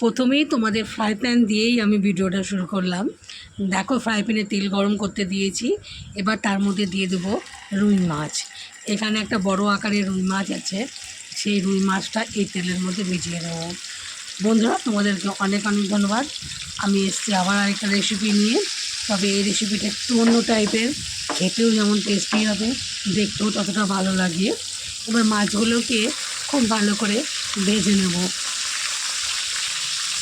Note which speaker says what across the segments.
Speaker 1: প্রথমেই তোমাদের fry pan দিয়েই আমি ভিডিওটা শুরু করলাম। দেখো ফ্রাই প্যানে তেল গরম করতে দিয়েছি। এবার তার মধ্যে দিয়ে দেবো রুই মাছ। এখানে একটা বড় আকারের রুই মাছ আছে। সেই রুই মাছটা এই তেলের মধ্যে ভিজিয়ে দেবো বন্ধুরা, তোমাদেরকে অনেক অনেক ধন্যবাদ। আমি এসছি আবার আরেকটা রেসিপি নিয়ে। তবে এই রেসিপিটা একটু অন্য টাইপের খেতেও যেমন টেস্টি হবে, দেখতেও ততটা ভালো লাগে। এবার মাছগুলোকে খুব ভালো করে ভেজে নেব।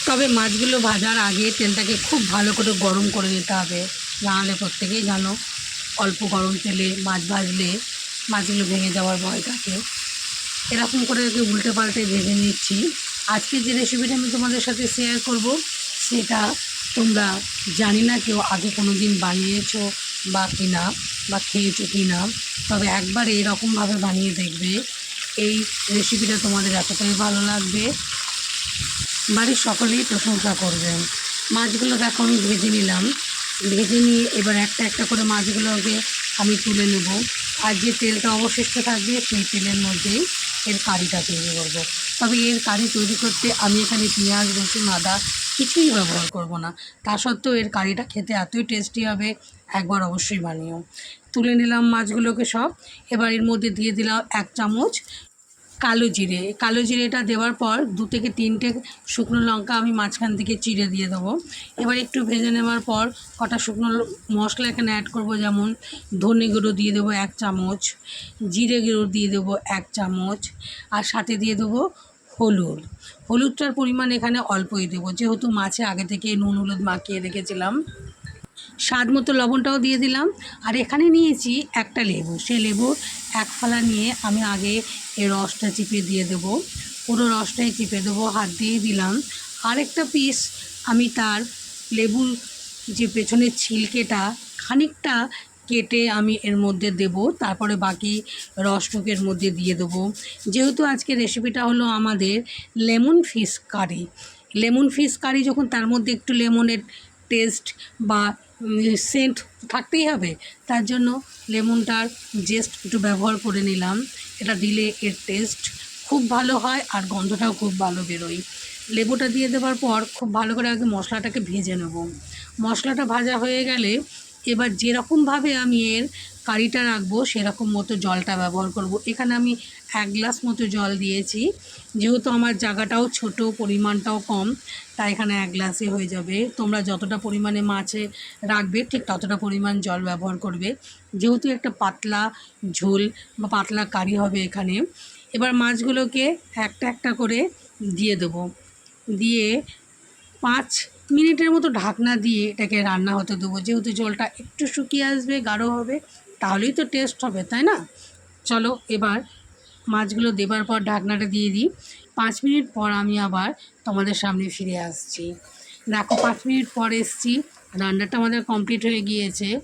Speaker 1: তবে মাছগুলো ভাজার আগে তেলটাকে খুব ভালো করে গরম করে নিতে হবে। নাহলে প্রত্যেকেই জানো, অল্প গরম তেলে মাছ ভাজলে মাছগুলো ভেঙে যাওয়ার ভয় থাকে। এরকম করে ওকে উল্টে পাল্টে ভেজে নিচ্ছি। আজকে যে রেসিপিটা আমি তোমাদের সাথে শেয়ার করব, সেটা তোমরা জানি না কেউ আগে কোনো দিন বানিয়েছো বা কিনা, বা খেয়েছো কি না তবে একবার এরকমভাবে বানিয়ে দেখবে। এই রেসিপিটা তোমাদের এতটাই ভালো লাগবে। বাড়ির সকলেই প্রশংসা করবেন। মাছগুলো দেখো আমি ভেজে নিলাম। ভেজে নিয়ে এবার একটা একটা করে মাছগুলোকে আমি তুলে নেব। আর যে তেলটা অবশিষ্ট থাকবে, সেই তেলের মধ্যেই এর কারিটা তৈরি করব। তবে এর কারি তৈরি করতে আমি এখানে পেঁয়াজ, রসুন, আদা কিছুই ব্যবহার করব না। তা সত্ত্বেও এর কারিটা খেতে এতই টেস্টি হবে, একবার অবশ্যই বানিও। তুলে নিলাম মাছগুলোকে সব। এবার এর মধ্যে দিয়ে দিলাম এক চামচ কালো জিরে। কালো জিরেটা দেওয়ার পর দু থেকে তিনটে শুকনো লঙ্কা আমি মাঝখান থেকে চিড়ে দিয়ে দেবো। এবার একটু ভেজে নেওয়ার পর কটা শুকনো মশলা এখানে অ্যাড করব, যেমন ধনে গুঁড়ো দিয়ে দেবো এক চামচ, জিরে গুঁড়ো দিয়ে দেবো এক চামচ, আর সাথে দিয়ে দেবো হলুদ। হলুদটার পরিমাণ এখানে অল্পই দেবো, যেহেতু মাছে আগে থেকে নুন হলুদ মাখিয়ে রেখেছিলাম। স্বাদ মতো লবণটাও দিয়ে দিলাম। আর এখানে নিয়েছি একটা লেবু। সেই লেবু এক ফালা নিয়ে আমি আগে এই রসটা চিপে দিয়ে দেবো। পুরো রসটাই চিপে দেবো, হাত দিয়ে দিলাম। আরেকটা পিস আমি তার লেবুর যে পেছনের ছিলকেটা খানিকটা কেটে আমি এর মধ্যে দেব। তারপরে বাকি রসটুকু এর মধ্যে দিয়ে দেবো। যেহেতু আজকে রেসিপিটা হলো আমাদের lemon fish curry. Lemon fish curry যখন তার মধ্যে একটু লেমনের টেস্ট বা সেন্ট থাকতেই হবে। তার জন্য লেমনটার জেস্ট একটু ব্যবহার করে নিলাম। এটা দিলে এর টেস্ট খুব ভালো হয় আর গন্ধটাও খুব ভালো বেরোয়। লেবুটা দিয়ে দেওয়ার পর খুব ভালো করে আগে মশলাটাকে ভেজে নেব। মশলাটা ভাজা হয়ে গেলে এবার যেরকমভাবে আমি এর কারিটা রাখব, সেরকম মতো জলটা ব্যবহার করব। এখানে আমি এক গ্লাস মতো জল দিয়েছি। যেহেতু আমার জায়গাটাও ছোট, পরিমাণটাও কম, তাই এখানে এক গ্লাসে হয়ে যাবে। তোমরা যতটা পরিমাণে মাছে রাখবে, ঠিক ততটা পরিমাণ জল ব্যবহার করবে। যেহেতু একটা পাতলা ঝোল বা পাতলা কারি হবে এখানে, এবার মাছগুলোকে একটা একটা করে দিয়ে দেবো। দিয়ে পাঁচ মিনিটের মতো ঢাকনা দিয়ে এটাকে রান্না হতে দেবো। যেহেতু জলটা একটু শুকিয়ে আসবে, গাঢ় হবে, তাহলেই তো টেস্ট হবে, তাই না? চলো এবার মাছগুলো দেবার পর ঢাকনাটা দিয়ে দিই। পাঁচ মিনিট পর আমি আবার তোমাদের সামনে ফিরে আসছি। দেখো, পাঁচ মিনিট পর এসছি। রান্নাটা আমাদের কমপ্লিট হয়ে গিয়েছে।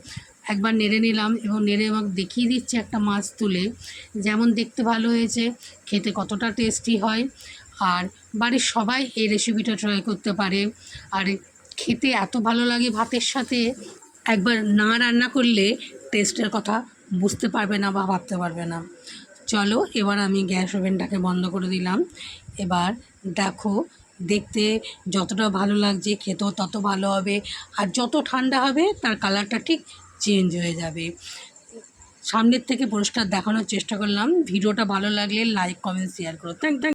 Speaker 1: একবার নেড়ে নিলাম এবং নেড়ে আমাকে দেখিয়ে দিচ্ছে একটা মাছ তুলে। যেমন দেখতে ভালো হয়েছে, খেতে কতটা টেস্টি হয়। আর বাড়ির সবাই এই রেসিপিটা ট্রাই করতে পারে। আর খেতে এত ভালো লাগে ভাতের সাথে, একবার না রান্না করলে টেস্টের কথা বুঝতে পারবে না বা ভাবতে পারবে না। চলো, এবার আমি গ্যাস ওভেনটাকে বন্ধ করে দিলাম। এবার দেখো, দেখতে যতটা ভালো লাগছে, খেতেও তত ভালো হবে। আর যত ঠান্ডা হবে, তার কালারটা ঠিক চেঞ্জ হয়ে যাবে। সামনের থেকে পরিষ্কার দেখানোর চেষ্টা করলাম। ভিডিওটা ভালো লাগলে লাইক কমেন্ট শেয়ার করো। Thank thank